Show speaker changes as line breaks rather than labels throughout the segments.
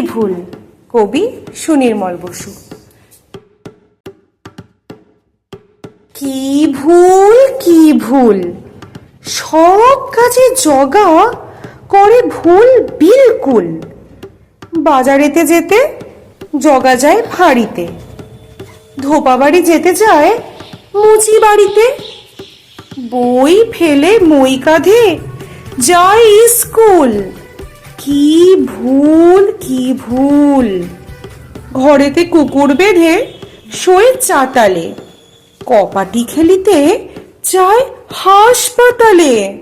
ভুল, কবি সুনির্মল বসু। কি ভুল কি ভুল? সব কাজে জগা করে ভুল বিলকুল। বাজারেতে যেতে জগা যায় ফাঁড়িতে। ধোপা বাড়ি যেতে যায় মুচি বাড়িতে বই ফেলে মই কাঁধে যায় স্কুল। কি কি ভুল। ঘরেতে কুকুর বেঁধে শোয়ে চাতালে। কপাটি খেলিতে চায় হাসপাতালে।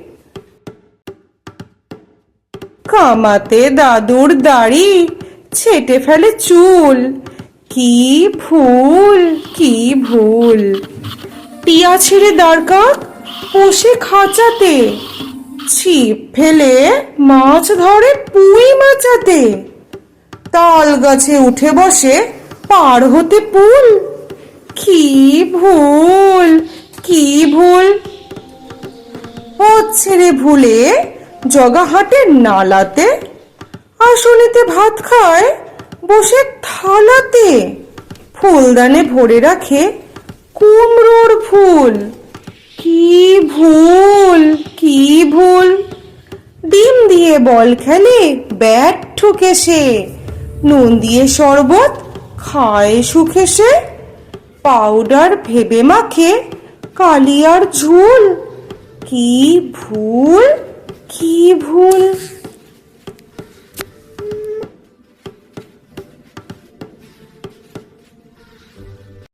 কামাতে দাদুর দাড়ি, ছেটে ফেলে চুল। কি ভুল কি ভুল। টিয়া ছিঁড়ে দাঁড়কাক পোষে খাঁচাতে। ছিপ ফেলে মাছ ধরে পুঁই মাচাতে। তাল গাছে উঠে বসে পার হতে পুল কি ভুল কি ভুল? হচ্ছে রে ভুলে জগাহাটের নালাতে। আসলেতে ভাত খায়, বসে থালাতে। ফুলদানে ভরে রাখে কুমড়োর ফুল। কি ভুল কি ভুল? ডিম দিয়ে বল খেলে ব্যাট ঠুকে সে। নুন দিয়ে শরবত, খায় সুখে সে পাউডার ভেবে মাখে কালিয়ার ঝুল। কি ভুল কি ভুল।